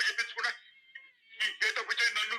చెప్పించుకుంటా ఈ చేత కూర్చొని నన్ను